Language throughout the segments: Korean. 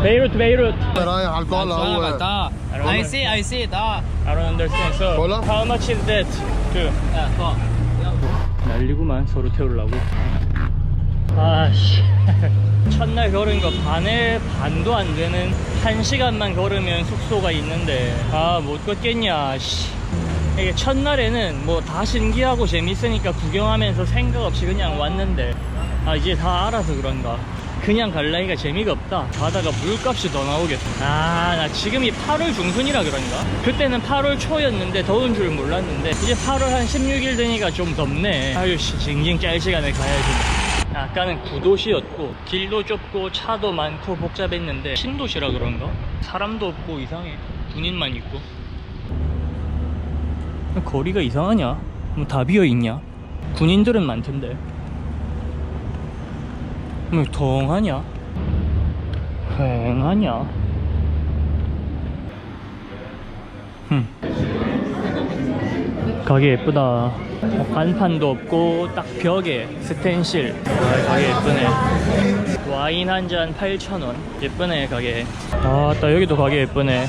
Beirut, Beirut. رايح على القلعة هو 다. I see, I see, 다. I don't understand. So, Hola? how much is that? Two. 야, 더. 난리구만 서로 태우려고 아씨 첫날 걸은 거 반에 반도 안 되는 한 시간만 걸으면 숙소가 있는데 아 못 걷겠냐 씨 이게 첫날에는 뭐 다 신기하고 재밌으니까 구경하면서 생각 없이 그냥 왔는데 아 이제 다 알아서 그런가 그냥 갈라니까 재미가 없다. 가다가 물값이 더 나오겠어 아나 지금이 8월 중순이라 그런가? 그때는 8월 초였는데 더운 줄 몰랐는데 이제 8월 한 16일 되니까 좀 덥네. 아유 씨 징징 짤 시간에 가야지. 아까는 구도시였고 길도 좁고 차도 많고 복잡했는데 신도시라 그런가? 사람도 없고 이상해. 군인만 있고. 거리가 이상하냐? 뭐 다 비어있냐? 군인들은 많던데 뭐 덩하냐 휑하냐? 흠. 가게 예쁘다. 어, 간판도 없고 딱 벽에 스텐실. 아, 가게 예쁘네. 와인 한 잔 8,000원. 예쁘네 가게. 아따 여기도 가게 예쁘네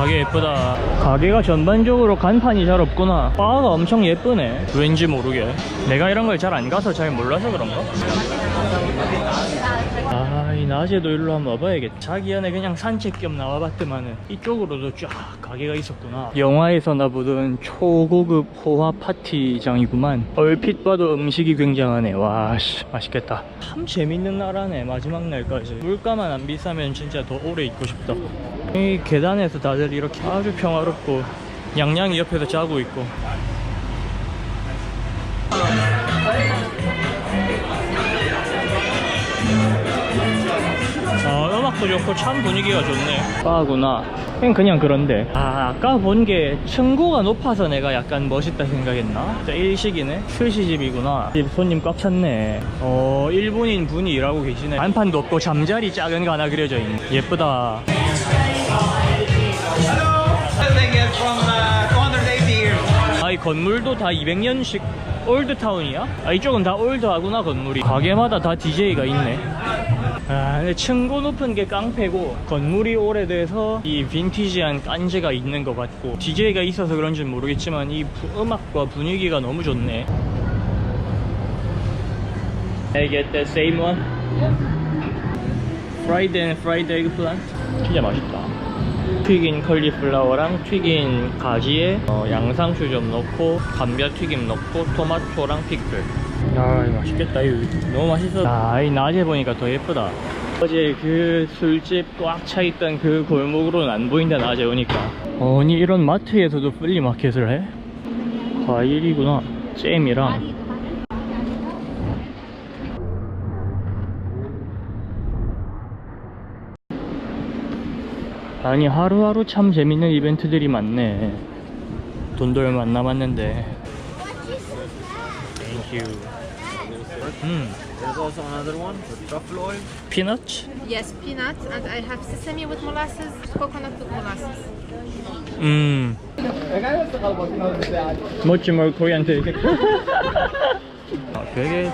가게 예쁘다. 가게가 전반적으로 간판이 잘 없구나. 바가 엄청 예쁘네. 왠지 모르게. 내가 이런 걸 잘 안 가서 잘 몰라서 그런가? 낮에도 일로 한번 와봐야겠다. 자기 전에 그냥 산책 겸 나와봤더만은 이쪽으로도 쫙 가게가 있었구나. 영화에서나 보던 초고급 호화 파티장이구만. 얼핏 봐도 음식이 굉장하네. 와, 씨, 맛있겠다. 참 재밌는 나라네, 마지막 날까지. 물가만 안 비싸면 진짜 더 오래 있고 싶다. 이 계단에서 다들 이렇게 아주 평화롭고 양양이 옆에서 자고 있고 아, 음악도 좋고 참 분위기가 좋네. 바구나. 그냥 그냥 그런데. 아, 아까 본 게 층고가 높아서 내가 약간 멋있다 생각했나? 진짜 일식이네. 스시집이구나. 집 손님 꽉 찼네. 어, 일본인 분이 일하고 계시네. 간판도 없고 잠자리 작은 거 하나 그려져 있네. 예쁘다. Building is from uh, 280 years. 아, 이 건물도 다 200년씩 올드타운이야? 아, 이쪽은 다 올드하구나, 건물이. 가게마다 다 DJ가 있네. 아, 근데 층고 높은 게 깡패고, 건물이 오래돼서 이 빈티지한 깐지가 있는 것 같고, DJ가 있어서 그런지 모르겠지만, 이 부- 음악과 분위기가 너무 좋네. I get the same one? Fried and fried eggplant? 진짜 맛있다. 튀긴 컬리플라워랑 튀긴 가지에 어, 양상추 좀 넣고 감자 튀김 넣고 토마토랑 피클 야 이거 맛있겠다 이거. 너무 맛있어. 아이 낮에 보니까 더 예쁘다. 어제 그 술집 꽉 차 있던 그 골목으로는 안 보인다 낮에 오니까. 아니 이런 마트에서도 플리마켓을 해? 과일이구나. 잼이랑 아니 하루하루 참 재밌는 이벤트들이 많네 돈도 얼마 안 남았는데 Thank you 음 There's also another one with truffle oil. 피넛? Yes, peanuts, and I have sesame with molasses, coconut with molasses. 음 Much more Korean take 아, 되게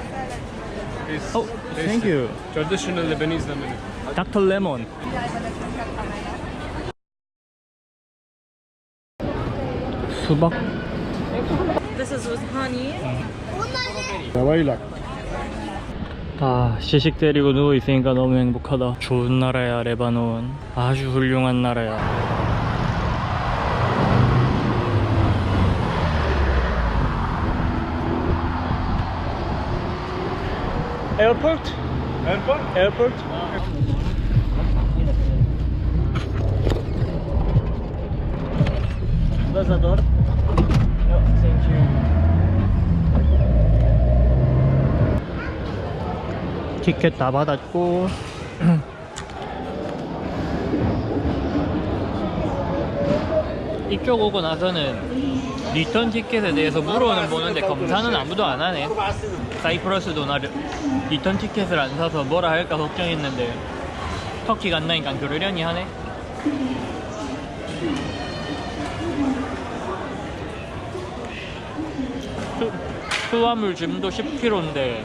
어, thank you Traditional Lebanese lemon. 닥터 수박. This is with honey. 와일락. 아 시식 때리고 누워 있으니까 너무 행복하다. 좋은 나라야 레바논. 아주 훌륭한 나라야. 에어포트? 에어포트? 에어포트? 아. Ambassador. You. 티켓 다 받았고. 이쪽 오고 나서는 리턴 티켓에 대해서 물어는 보는데 검사는 아무도 안 하네. 사이프러스도 나 리- 리턴 티켓을 안 사서 뭐라 할까 걱정했는데 터키 간다니까 그러려니 하네 수- 탄수화물 짐도 10kg인데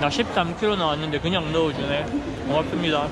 나 13kg 나왔는데 그냥 넣어주네. 고맙습니다